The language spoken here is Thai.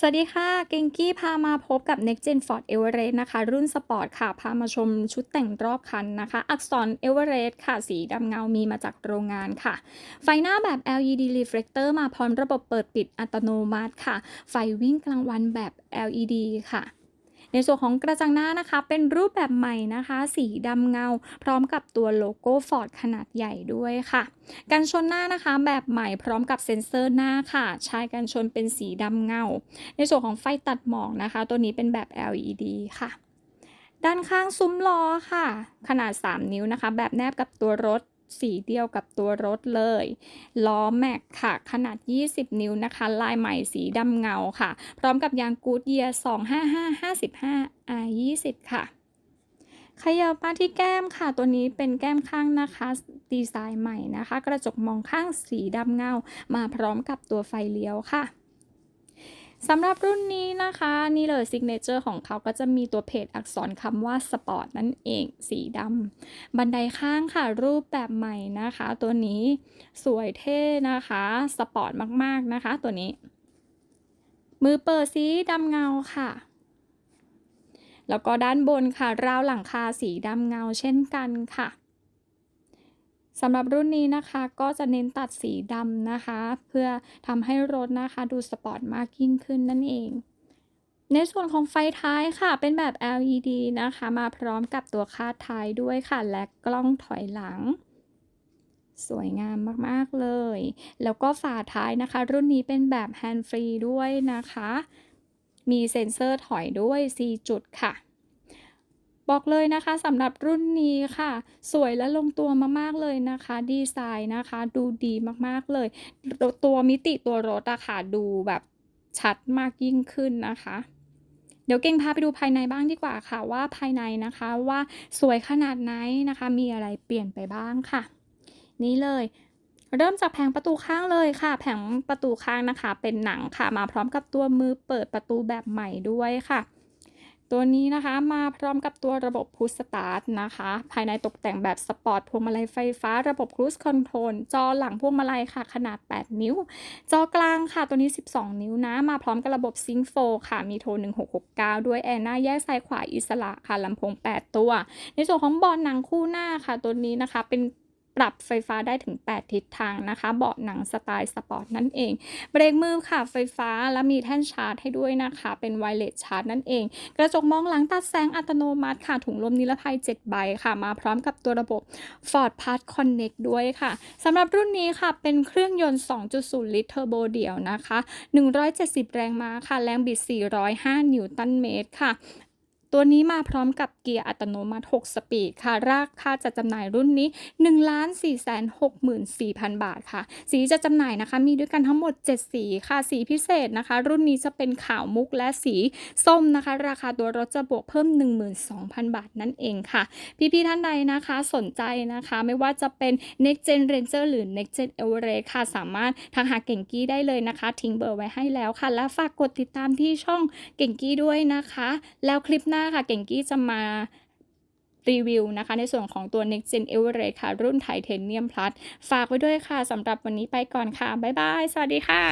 สวัสดีค่ะเกงกี้พามาพบกับ Next Gen Ford Everest นะคะ รุ่นสปอร์ตค่ะ พามาชมชุดแต่งรอบคันนะคะ อักษร Everest ค่ะ สีดำเงามีมาจากโรงงานค่ะ ไฟหน้าแบบ LED reflector มาพร้อมระบบเปิดปิดอัตโนมัติค่ะ ไฟวิ่งกลางวันแบบ LED ค่ะ ในส่วนของกระจังหน้านะคะ เป็นรูปแบบใหม่นะคะ สีดำเงา พร้อมกับตัวโลโก้ Ford ขนาดใหญ่ด้วยค่ะ กันชนหน้านะคะแบบใหม่พร้อมกับเซ็นเซอร์หน้าค่ะชายกันชนเป็นสีดำเงา ในส่วนของไฟตัดหมอกนะคะ ตัวนี้เป็นแบบ LED ค่ะ ด้านข้างซุ้มล้อค่ะ ขนาด 3 นิ้วนะคะ แบบแนบกับตัวรถ สีเดียวกับตัวรถเลย ล้อแม็กค่ะ ขนาด 20 นิ้วนะคะ ลายใหม่สีดำเงาค่ะ พร้อมกับยางกูดเยียร์25555 R20 ค่ะขยับมาที่แก้มค่ะ ตัวนี้เป็นแก้มข้างนะคะ ดีไซน์ใหม่นะคะ กระจกมองข้างสีดำเงา มาพร้อมกับตัวไฟเลี้ยวค่ะ สำหรับรุ่นนี้นะคะนี่เลยซิกเนเจอร์ของเขาก็จะมีตัวเพจอักษรคำว่าสปอร์ตนั่นเองสีดำบันไดข้างค่ะ รูปแบบใหม่นะคะ ตัวนี้สวยเท่นะคะสปอร์ตมากๆนะคะ ตัวนี้ มือเปิดสีดำเงาค่ะ แล้วก็ด้านบนค่ะ ราวหลังคาสีดำเงาเช่นกันค่ะ สำหรับรุ่นนี้นะคะก็จะเน้นตัดสีดำนะคะ เพื่อทำให้รถนะคะดูสปอร์ตมากยิ่งขึ้นนั่นเอง ในส่วนของไฟท้ายค่ะ เป็นแบบ LED นะคะ มาพร้อมกับตัวคาดท้ายด้วยค่ะ และกล้องถอยหลัง สวยงามมากๆเลย แล้วก็ฝาท้ายนะคะ รุ่นนี้เป็นแบบแฮนด์ฟรีด้วยนะคะ มีเซ็นเซอร์ถอยด้วย 4 จุดค่ะ บอกเลยนะคะสำหรับรุ่นนี้ค่ะ สวยและลงตัวมากๆเลยนะคะ ดีไซน์นะคะดูดีมากๆเลย ตัวมิติตัวรถอะค่ะดูแบบชัดมากยิ่งขึ้นนะคะเดี๋ยวเก่งพาไปดูภายในบ้างดีกว่าค่ะว่าภายในนะคะว่าสวยขนาดไหนนะคะ มีอะไรเปลี่ยนไปบ้างค่ะ นี่เลย เริ่มจากแผงประตูข้างเลยค่ะ แผงประตูข้างนะคะ เป็นหนังค่ะ มาพร้อมกับตัวมือเปิดประตูแบบใหม่ด้วยค่ะ ตัวนี้นะคะมาพร้อมกับตัวระบบพุชสตาร์ทนะคะ ภายในตกแต่งแบบสปอร์ตพวงมาลัยไฟฟ้า ระบบครู e คอนโทรลจอหลังพวงมาลัยค่ะ ขนาด 8 นิ้ว จอกลางค่ะตัวนี้ 12 นิ้วนะ มาพร้อมกับระบบซิงโฟค่ะ มีโทน1669 ด้วยแอร์หน้าแยกซ้ายขวาอิสระค่ะลำโพง 8 ตัว ในส่วนของบอลหนังคู่หน้าค่ะตัวนี้นะคะเป็น ปรับไฟฟ้าได้ถึง 8 ทิศทางนะคะ เบาะหนังสไตล์สปอร์ตนั่นเอง เบรกมือค่ะไฟฟ้าและมีแท่นชาร์จให้ด้วยนะคะ เป็นไวเลสชาร์จนั่นเอง กระจกมองหลังตัดแสงอัตโนมัติค่ะ ถุงลมนิรภัย 7 ใบค่ะ มาพร้อมกับตัวระบบ Ford Pass Connect ด้วยค่ะสำหรับรุ่นนี้ค่ะ เป็นเครื่องยนต์ 2.0 ลิตรเทอร์โบเดี่ยวนะคะ 170 แรงม้าค่ะ แรงบิด 405 นิวตันเมตรค่ะ ตัวนี้มาพร้อมกับเกียร์อัตโนมัติ 6 สปีดค่ะ ราคาจะจำหน่ายรุ่นนี้ 1 4 6 4 0 0 0 บาทค่ะ สีจะจำหน่ายนะคะ มีด้วยกันทั้งหมด 7 สีค่ะ สีพิเศษนะคะ รุ่นนี้จะเป็นขาวมุกและสีส้มนะคะ ราคาตัวรถจะบวกเพิ่ม 12,000 บาทนั่นเองค่ะ พี่ๆท่านใดนะคะสนใจนะคะ ไม่ว่าจะเป็น Next Gen Ranger หรือ Next Gen e v e r e ค่ะ สามารถทางหาเก่งกี้ได้เลยนะคะ ทิ้งเบอร์ไว้ให้แล้วค่ะ และฝากกดติดตามที่ช่องเก่งกี้ด้วยนะคะ แล้วคลิปหน้าค่ะเก่งกี้จะมารีวิวนะคะ ในส่วนของตัว Next Gen Everest ค่ะ รุ่นไทเทเนียมพลัสฝากไว้ด้วยค่ะสำหรับวันนี้ไปก่อนค่ะ บ๊ายบาย สวัสดีค่ะ